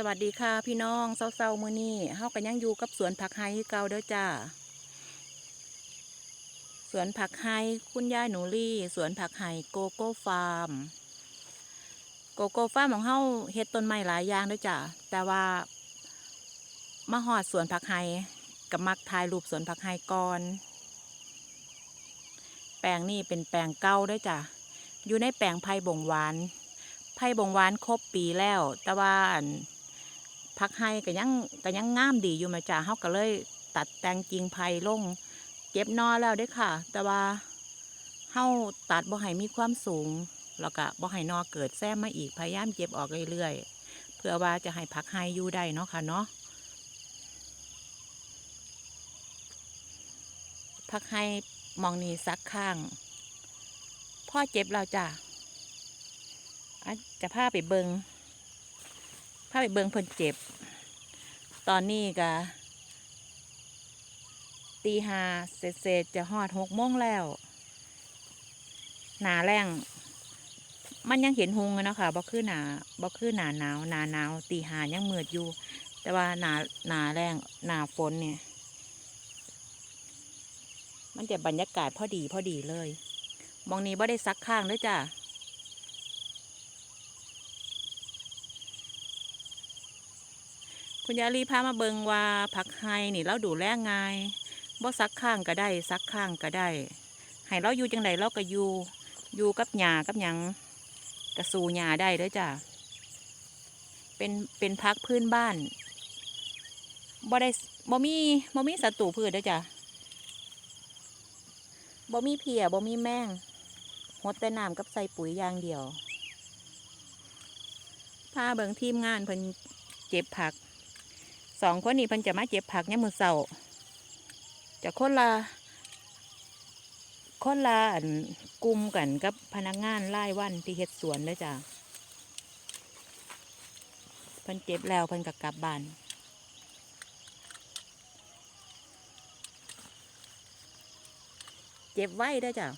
สวัสดีค่ะพี่น้องเศร้าๆมื้อนี้เฮากันยังอยู่กับสวนผักไฮเก่าเด้อจ้าสวนผักไฮคุณยายหนูลี่ สวนผักไฮโกโก้ฟาร์ม โกโก้ฟาร์มของเฮาเฮ็ดต้นไม้หลายอย่างเด้อจ้าแต่ว่ามาฮอดสวนผักไฮกับมักถ่ายรูปสวนผักไฮก่อน แปลงนี่เป็นแปลงเก่าเด้อจ้าอยู่ในแปลงไผ่บ่งหวานไผ่บงหวานครบปีแล้ว แต่ว่าอัน พักให้ก็ยังก็ยังงามดีอยู่มาจ้าเฮาก็เลยตัดแต่งกิ่งไผ่ลง เก็บนอแล้วด้อค่ะ แต่ว่าเฮาตัดบ่ให้มีความสูง แล้วก็บ่ให้นอเกิดแซมมาอีกพยายามเก็บออกเรื่อยๆเพื่อว่าจะให้พักให้อยู่ได้เนาะค่ะเนาะพักให้มองนี่ซักข้าง พ่อเจ็บแล้วจ้ะอะจะพาไปเบิง พาไปเบิงเพิ่นเจ็บ ตอนนี้ก็ตีหาเศษจะหอดหกโมงแล้ว หนาแรงมันยังเห็นหงอะเนาะค่ะบ่คือหนาบ่คือหนาหนาวหนาหนาวตีหายังมืดอยู่ แต่ว่าหนาหนาแรงหนาฝนเนี่ย มันจะบรรยากาศพอดีพอดีเลย มองนี้บ่ได้ซักข้างเลยจ้ะ คุณยายลีพามาเบิงว่าผักไฮนี่เราดูแลง่ายบ่ซักข้างก็ได้ซักข้างก็ได้ให้เราอยู่จังใดเราก็อยู่อยู่กับหญ้ากับหยังกระสูหญ้าได้เด้อจ้ะเป็นเป็นพักพื้นบ้านบ่ได้บ่มีบ่มีศัตรูพืชเด้อจ้ะบ่มีเพียบ่มีแมงหดแต่น้ำกับใส่ปุ๋ยอย่างเดียวพาเบิงทีมงานเพิ่นเก็บผัก สองคนนี้เพิ่นจะมาเก็บผักเนี่ยมือเสาจะคนละคนละอันกลุ่มกันกับพนักงานไล่วันที่เฮ็ดสวนเลยจ้ะเพิ่นเก็บแล้วเพิ่นก็กลับบ้านเก็บไว้ด้จ้ะ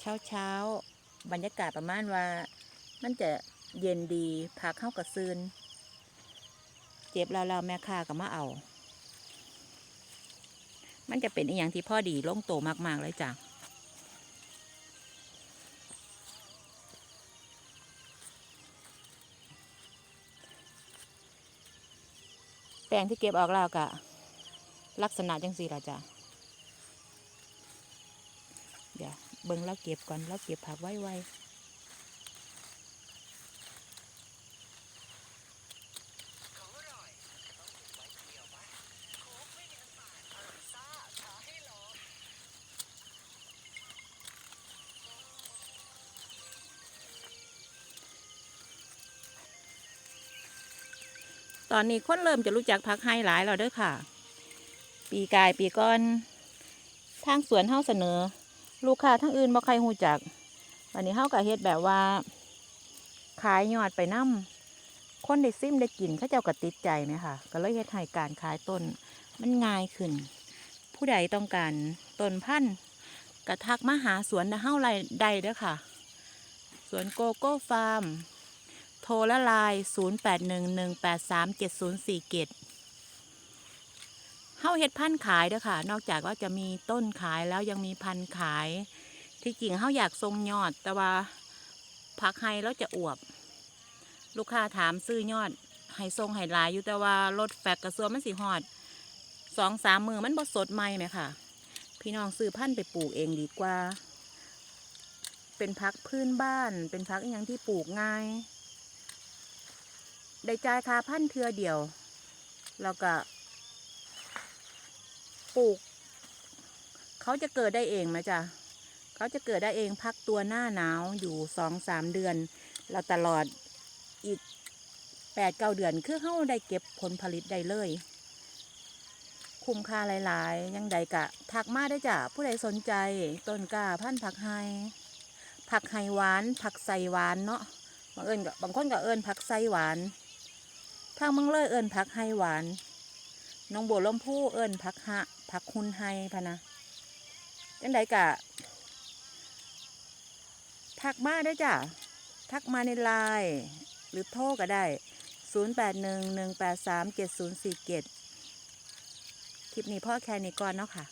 เช้าเช้าบรรยากาศประมาณว่า มันจะเย็นดีพักเข้ากับซืนเจ็บแล้วแล้วแม่ค้าก็มาเอา มันจะเป็นอีอย่างที่พ่อดีลงโตมาก ๆ เลยจ้ะแปลงที่เก็บออกแล้วกะลักษณะจังสี่ละจ้ะ เดี๋ยวเบิ่งแล้วเก็บก่อนแล้วเก็บผักไว้ไว้ ตอนนี้คนเริ่มจะรู้จักผักไฮหลายแล้วเด้อค่ะ ปีกายปีก้อน ทางสวนเฮาเสนอ ลูกค้าทั้งอื่นบ่ใครหูจัก วันนี้เฮาก็เฮ็ดแบบว่า ขายยอดไปนํคนได้ซิมได้กินเขาเจ้าก็ติดใจไหมค่ะ ก็เลยเฮ็ดให้การขายต้นมันง่ายขึ้น ผู้ใดต้องการต้นพันธุ์กระทักมาหาสวนเฮาไรได้เด้อค่ะ สวนโกโก้ฟาร์ม โทรละไลาย0811837047เฮาเฮ็ดพันขายเด้อค่ะ นอกจากว่าจะมีต้นขายแล้วยังมีพันขาย ที่จริงเฮาอยากทรงยอด แต่ว่าผักไฮแล้วจะอวบ ลูกค้าถามซื้อยอดให้ทรงให้ลายอยู่แต่ว่ารถแฟกกระซวมันสิฮอดสองสามมือมันบ่สดใหม่ไหมค่ะ พี่น้องซื้อพันธุ์ไปปลูกเองดีกว่า เป็นพักพื้นบ้าน เป็นพักอย่างที่ปลูกง่าย ได้จ่ายค่าพันธุ์เทือเดียว แล้วก็ปลูก เขาจะเกิดได้เองไหมจ๊ะเขาจะเกิดได้เองพักตัวหน้าหนาวอยู่สองสามเดือนแล้วตลอดอีกแปดเก้าเดือนคือเขาได้เก็บผลผลิตได้เลย คุ้มค่าหลาย ๆ ยังใดกะทักมาได้จ้ะผู้ใดสนใจต้นกล้าพันธุ์ผักไฮผักไฮหวาน ผักใส่หวานเนาะบางเอิญกับบางคนก็เอิญผักใส่หวาน ทางมังเลยเอิญผักไฮหวาน น้องบัวลมพู่เอิญผักหะผักคุณไฮพะนะจังใดกะทักมาได้จ้ะ ทักมาในไลน์หรือโทรก็ได้ 0811837047 คลิปนี้พ่อแค่นี้ก่อนเนาะค่ะ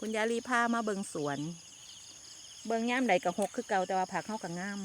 คุณยาลีพามาเบิงสวน เบิงย่ามใดกับหกคือเก่าแต่ว่าผักเข้ากับงาม